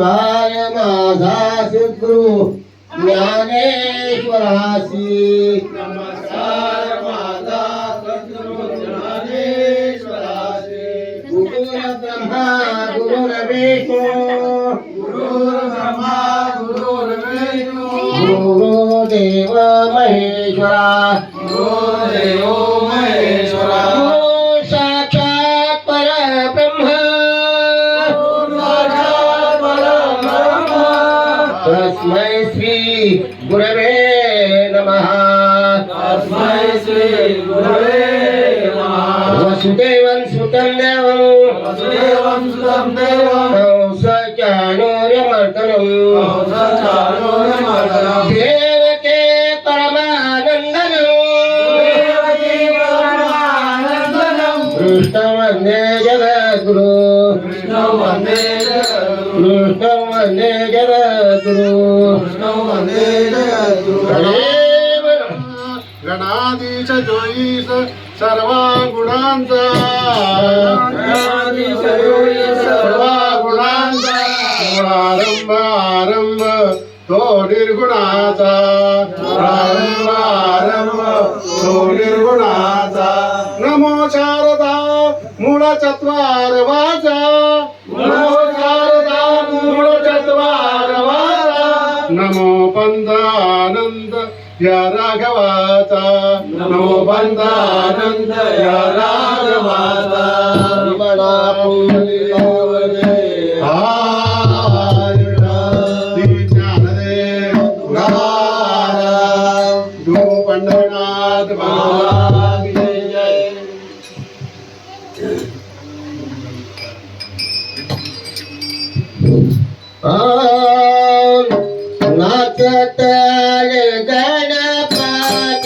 पारमाधा शुक्रु ज्ञानेश्वरासी। नमस्कार माता शत्रु ज्ञानेश्वरासी। गुरु गुरुर्विष्णु। గురవే నమ. వసుదేవం సుతం దేవం. సచానోర్యమర్దనం దేవకే పరమానందనం. కృష్ణవందే జగద్గురు. కృష్ణవందే జగద్గురు. देवं वन्दे गणाधीश जोईस सर्व गुणांचा गणाधीश जोईस गुणांचा आरंभ आरंभ तो निर्गुणाचा आरंभ आरंभ तो निर्गुणाचा नमो शारदा मूळ चत्वार वाचा. नमो शारदा मूळ चत्वार नमो पंधानंद या राघवाचा नमो पंधानंद या राघवाचा विमला पुंडलिकावरे पंढरनाथ महाराज की जय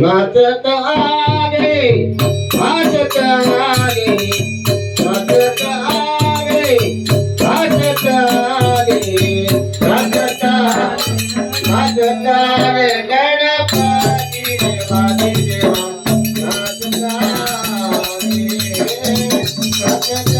नाचत आले नाचत आले नाचत आले नाचत आले नाचत नाचत आले गणपती देवादी देवा नाचत आले नाचत